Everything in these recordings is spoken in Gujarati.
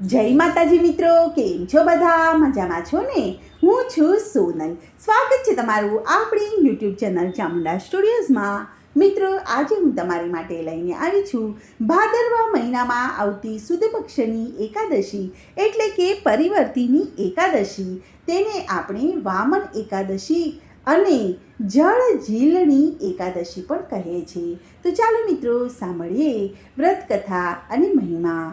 જય માતાજી મિત્રો, કેમ છો બધા? મજામાં છો ને? હું છું સોનલ. સ્વાગત છે તમારું આપણી યુટ્યુબ ચેનલ ચામુંડા સ્ટુડિયોઝમાં. મિત્રો, આજે હું તમારી માટે લઈને આવી છું ભાદરવા મહિનામાં આવતી સુદ પક્ષની એકાદશી, એટલે કે પરિવર્તિની એકાદશી. તેને આપણે વામન એકાદશી અને જળ ઝીલની એકાદશી પણ કહે છે તો ચાલો મિત્રો, સાંભળીએ વ્રત કથા અને મહિમા.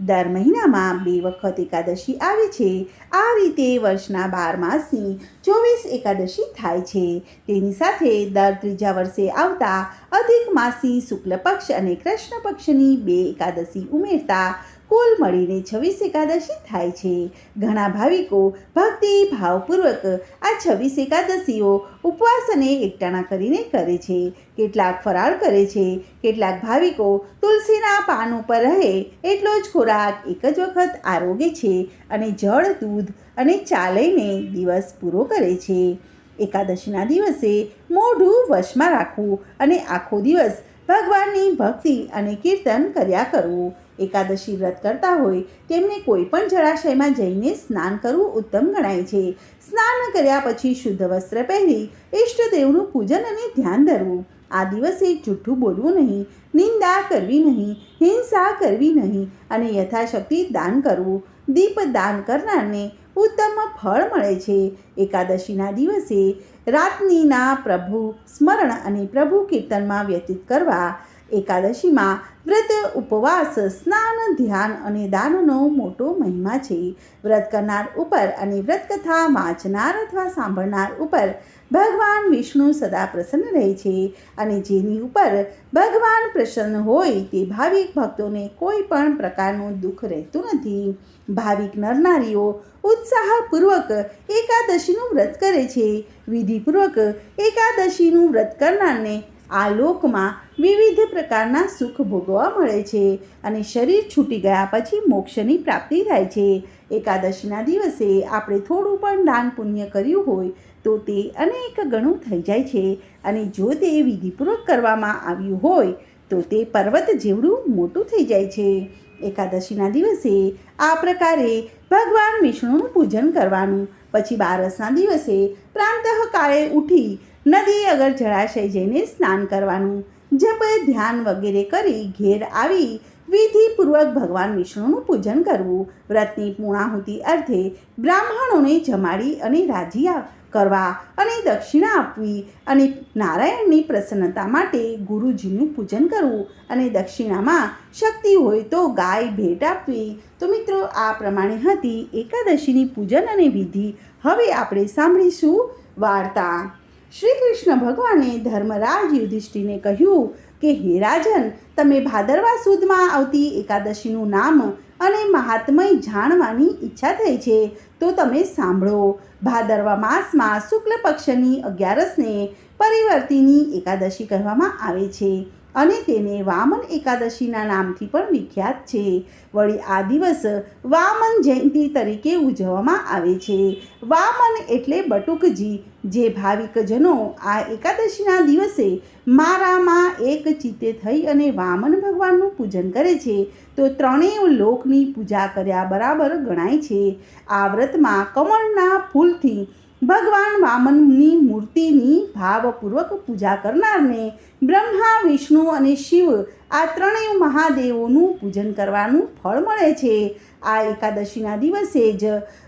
દર મહિનામાં બે વખત એકાદશી આવે છે. આ રીતે વર્ષના બાર માસની ચોવીસ એકાદશી થાય છે. તેની સાથે દર ત્રીજા વર્ષે આવતા અધિક માસી શુક્લ પક્ષ અને કૃષ્ણ પક્ષની બે એકાદશી ઉમેરતા કુલ મળીને છવ્વીસ એકાદશી થાય છે. ઘણા ભાવિકો ભક્તિ ભાવપૂર્વક આ છવ્વીસ એકાદશીઓ ઉપવાસ અને એકટાણા કરીને કરે છે. કેટલાક ફરાળ કરે છે, કેટલાક ભાવિકો તુલસીના પાન ઉપર રહે એટલો જ ખોરાક એક જ વખત આરોગે છે અને જળ, દૂધ અને ચા લઈને દિવસ પૂરો કરે છે. એકાદશીના દિવસે મોઢું વશમાં રાખવું અને આખો દિવસ ભગવાનની ભક્તિ અને કીર્તન કર્યા કરવું એકાદશી વ્રત કરતા હોય, તેમને કોઈ પણ જળાશયમાં જઈને સ્નાન કરવું ઉત્તમ ગણાય છે. સ્નાન કર્યા પછી શુદ્ધ વસ્ત્ર પહેરી ઈષ્ટદેવનું પૂજન અને ધ્યાન ધરવું. આ દિવસે જૂઠું બોલવું નહીં, નિંદા કરવી નહીં, હિંસા કરવી નહીં અને યથાશક્તિ દાન કરવું. દીપ દાન કરનારને ઉત્તમ ફળ મળે છે. એકાદશીના દિવસે રાતનીના પ્રભુ સ્મરણ અને પ્રભુ કીર્તનમાં વ્યતીત કરવા એકાદશીમાં વ્રત, ઉપવાસ, સ્નાન, ધ્યાન અને દાનનો મોટો મહિમા છે. વ્રત કરનાર ઉપર અને વ્રત કથા વાંચનાર અથવા સાંભળનાર ઉપર ભગવાન વિષ્ણુ સદા પ્રસન્ન રહે છે અને જેની ઉપર ભગવાન પ્રસન્ન હોય તે ભાવિક ભક્તોને કોઈ પણ પ્રકારનું દુઃખ રહેતું નથી. ભાવિક નરનારીઓ ઉત્સાહપૂર્વક એકાદશીનું વ્રત કરે છે. વિધિપૂર્વક એકાદશીનું વ્રત કરનારને આ લોકમાં વિવિધ પ્રકારના સુખ ભોગવવા મળે છે અને શરીર છૂટી ગયા પછી મોક્ષની પ્રાપ્તિ થાય છે. એકાદશીના દિવસે આપણે થોડું પણ દાન પુણ્ય કર્યું હોય તો તે અનેક ગણું થઈ જાય છે અને જો તે વિધિપૂર્વક કરવામાં આવ્યું હોય તો તે પર્વત જેવડું મોટું થઈ જાય છે. એકાદશીના દિવસે આ પ્રકારે ભગવાન વિષ્ણુનું પૂજન કરવાનું. પછી બારસના દિવસે પ્રાંતઃકાળે ઉઠી નદી અગર જળાશય જઈને સ્નાન કરવાનું. જપ, ધ્યાન વગેરે કરી ઘેર આવી વિધિપૂર્વક ભગવાન વિષ્ણુનું પૂજન કરવું. વ્રતની પૂર્ણાહુતિ અર્થે બ્રાહ્મણોને જમાડી અને રાજી કરવા અને દક્ષિણા આપવી અને નારાયણની પ્રસન્નતા માટે ગુરુજીનું પૂજન કરવું. અને દક્ષિણામાં શક્તિ હોય તો ગાય ભેટ આપવી. તો મિત્રો, આ પ્રમાણે હતી એકાદશીની પૂજન અને વિધિ. હવે આપણે સાંભળીશું વાર્તા. શ્રી કૃષ્ણ ભગવાને ધર્મરાજ યુધિષ્ઠિરને કહ્યું કે, હે રાજન, તમે ભાદરવા સુદમાં આવતી એકાદશીનું નામ અને મહાત્મય જાણવાની ઈચ્છા થઈ છે, તો તમે સાંભળો. ભાદરવા માસમાં શુક્લ પક્ષની અગિયારસને પરિવર્તિની એકાદશી કહેવામાં આવે છે અને તેને વામન એકાદશીના નામથી પણ વિખ્યાત છે. વળી આ દિવસ વામન જયંતિ તરીકે ઉજવવામાં આવે છે. વામન એટલે બટુકજી જે ભાવિકજનો આ એકાદશીના દિવસે મારામાં એક ચિત્તે થઈ અને વામન ભગવાનનું પૂજન કરે છે, તો ત્રણેય લોકની પૂજા કર્યા બરાબર ગણાય છે. આ વ્રતમાં કમળના ફૂલથી ભગવાન વામનની મૂર્તિની ભાવપૂર્વક પૂજા કરનારને બ્રહ્મા, વિષ્ણુ અને શિવ આ ત્રણેય મહાદેવોનું પૂજન કરવાનું ફળ મળે છે. આ એકાદશીના દિવસે જ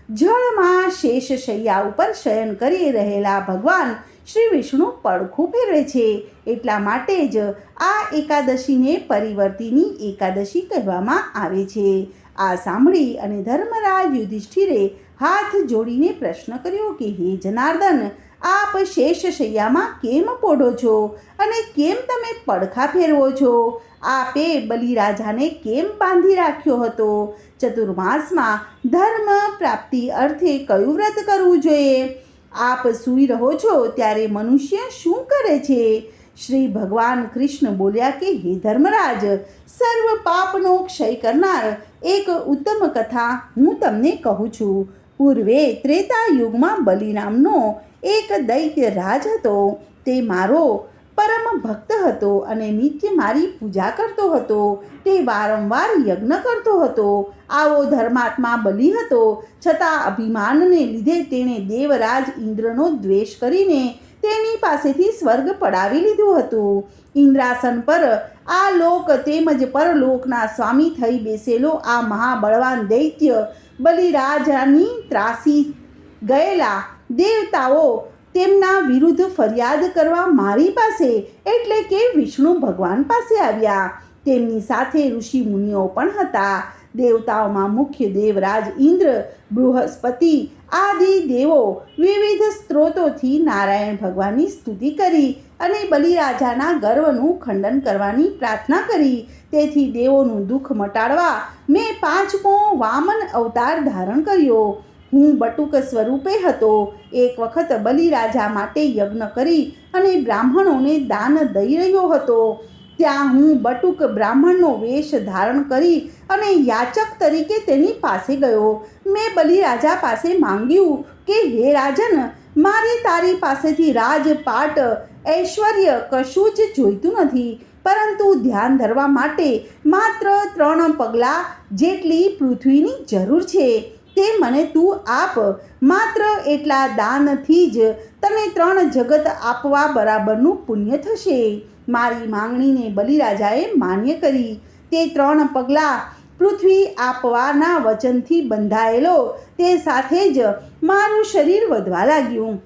જળમાં શેષ શૈયા ઉપર શયન કરી રહેલા ભગવાન શ્રી વિષ્ણુ પડખું ફેરવે છે. એટલા માટે જ આ એકાદશીને પરિવર્તિની એકાદશી કહેવામાં આવે છે. આ સાંભળી અને ધર્મરાજ યુધિષ્ઠિરે હાથ જોડીને પ્રશ્ન કર્યો કે, હે જનાર્દન, આપ શેષ શૈયામાં કેમ પોઢો છો? અને કેમ તમે પડખા ફેરવો છો? આપે બલિરાજાને કેમ બાંધી રાખ્યો હતો? ચતુર્માસમાં ધર્મ પ્રાપ્તિ અર્થે કયું વ્રત કરવું જોઈએ? આપ સૂઈ રહો છો ત્યારે મનુષ્ય શું કરે છે? શ્રી ભગવાન કૃષ્ણ બોલ્યા કે, હે ધર્મરાજ, સર્વ પાપનો ક્ષય કરનાર એક ઉત્તમ કથા હું તમને કહું છું. પૂર્વે ત્રેતા યુગમાં બલિ નામનો એક દૈત્ય રાજ હતો. તે મારો પરમ ભક્ત હતો અને નિત્ય મારી પૂજા કરતો હતો. તે વારંવાર યજ્ઞ કરતો હતો. આવો ધર્માત્મા બલિ હતો. છતાં અભિમાનને લીધે તેણે દેવરાજ ઇન્દ્રનો દ્વેષ કરીને તેની પાસેથી સ્વર્ગ પડાવી લીધું હતું. ઇન્દ્રાસન પર આ લોક તેમજ પરલોકના સ્વામી થઈ બેસેલો આ મહાબળવાન દૈત્ય બલિરાજાની ત્રાસી. ગયેલા દેવતાઓ તેમના વિરુદ્ધ ફરિયાદ કરવા મારી પાસે એટલે કે વિષ્ણુ ભગવાન પાસે આવ્યા. તેમની સાથે ઋષિ મુનિઓ પણ હતા. દેવતાઓમાં મુખ્ય દેવરાજ ઇન્દ્ર, બૃહસ્પતિ આદિ દેવો વિવિધ સ્ત્રોતોથી નારાયણ ભગવાનની સ્તુતિ કરી અને બલિરાજાના ગર્વનું ખંડન કરવાની પ્રાર્થના કરી. તેથી દેવોનું દુઃખ મટાડવા મેં પાંચમો વામન અવતાર ધારણ કર્યો. હું બટુક સ્વરૂપે હતો. એક વખત બલિરાજા માટે યજ્ઞ કરી અને બ્રાહ્મણોને દાન દઈ રહ્યો હતો. ત્યાં હું બટુક બ્રાહ્મણનો વેશ ધારણ કરી અને યાચક તરીકે તેની પાસે ગયો. મેં બલિરાજા પાસે માંગ્યું કે, હે રાજન, મારે તારી પાસેથી રાજપાટ ઐશ્વર્ય કશું જ જોઈતું નથી. પરંતુ ધ્યાન ધરવા માટે માત્ર ત્રણ પગલાં જેટલી પૃથ્વીની જરૂર છે. તે મને તું આપ. માત્ર એટલા દાનથી જ તને ત્રણ જગત આપવા બરાબરનું પુણ્ય થશે. મારી માંગણીને બલિરાજાએ માન્ય કરી. તે ત્રણ પગલાં પૃથ્વી આપવાના વચનથી બંધાયેલો. તે સાથે જ મારું શરીર વધવા લાગ્યું.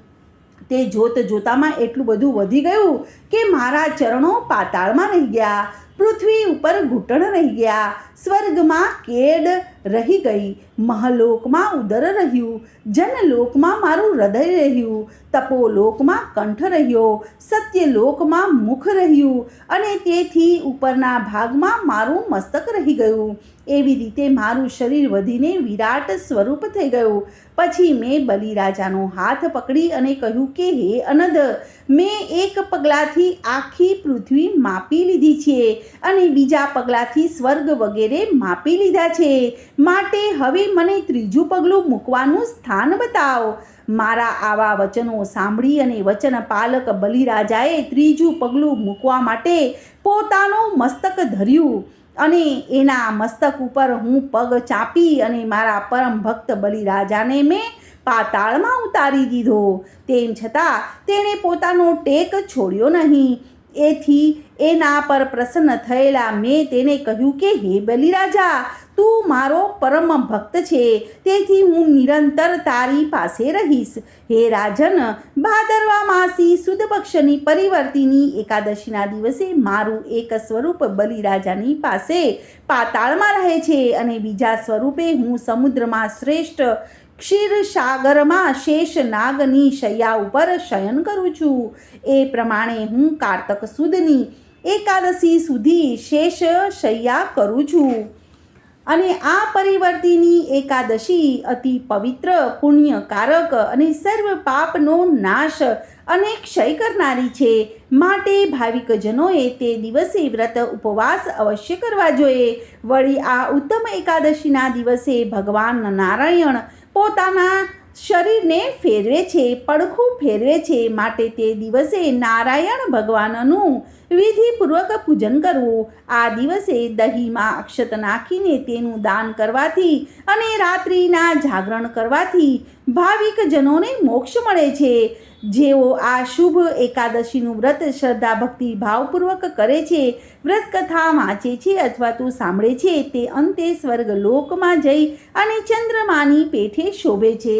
તે જોત જોતામાં એટલું બધું વધી ગયું કે મારા ચરણો પાતાળમાં રહી ગયા. પૃથ્વી ઉપર ઘૂંટણ રહી ગયા. સ્વર્ગમાં કેડ રહી ગઈ. મહલોકમાં ઉદર રહ્યું. જનલોકમાં મારું હૃદય રહ્યું. તપોલોકમાં કંઠ રહ્યો. સત્યલોકમાં મુખ રહ્યું. અને તેથી ઉપરના ભાગમાં મારું મસ્તક રહી ગયું. એવી રીતે મારું શરીર વધીને વિરાટ સ્વરૂપ થઈ ગયું. પછી મેં બલિરાજાનો હાથ પકડી અને કહ્યું કે, હે અનદ મેં એક પગલાંથી આખી પૃથ્વી માપી લીધી છે અને બીજા પગલાંથી સ્વર્ગ વગેરે માપી લીધા છે. માટે હવે મને ત્રીજું પગલું મૂકવાનું સ્થાન બતાવો. મારા આવા વચનો સાંભળી અને વચન પાલક બલિરાજાએ ત્રીજું પગલું મૂકવા માટે પોતાનું મસ્તક ધર્યું અને એના મસ્તક ઉપર હું પગ ચાપી અને મારા પરમ ભક્ત બલિરાજાને મેં પાતાળમાં ઉતારી દીધો. તેમ છતાં તેણે પોતાનો ટેક છોડ્યો નહીં. એથી એના પર પ્રસન્ન થયેલા મેં તેને કહ્યું કે, હે બલિરાજા, તું મારો પરમ ભક્ત છે. તેથી હું નિરંતર તારી પાસે રહીશ. હે રાજન, ભાદરવા માસી સુદ પક્ષની પરિવર્તિની એકાદશીના દિવસે મારું એક સ્વરૂપ બલિરાજાની પાસે પાતાળમાં રહે છે અને બીજા સ્વરૂપે હું સમુદ્રમાં શ્રેષ્ઠ ક્ષીરસાગરમાં શેષ નાગની શૈયા ઉપર શયન કરું છું. એ પ્રમાણે હું કારતક સુદની એકાદશી સુધી શેષ શૈયા કરું છું. અને આ પરિવર્તિની એકાદશી અતિ પવિત્ર, પુણ્યકારક અને સર્વ પાપનો નાશ અને ક્ષય કરનારી છે. માટે ભાવિકજનોએ તે દિવસે વ્રત ઉપવાસ અવશ્ય કરવા જોઈએ. વળી આ ઉત્તમ એકાદશીના દિવસે ભગવાન નારાયણ પોતાના શરીરને ફેરવે છે, પડખું ફેરવે છે માટે તે દિવસે નારાયણ ભગવાનનું વિધિપૂર્વક પૂજન કરવું. આ દિવસે દહીંમાં અક્ષત નાખીને તેનું દાન કરવાથી અને રાત્રિના જાગરણ કરવાથી ભાવિકજનોને મોક્ષ મળે છે. જેઓ આ શુભ એકાદશીનું વ્રત શ્રદ્ધા ભક્તિ ભાવપૂર્વક કરે છે વ્રત કથા વાંચે છે અથવા તો સાંભળે છે, તે અંતે સ્વર્ગ લોકમાં જઈ અને ચંદ્રમાની પેઠે શોભે છે.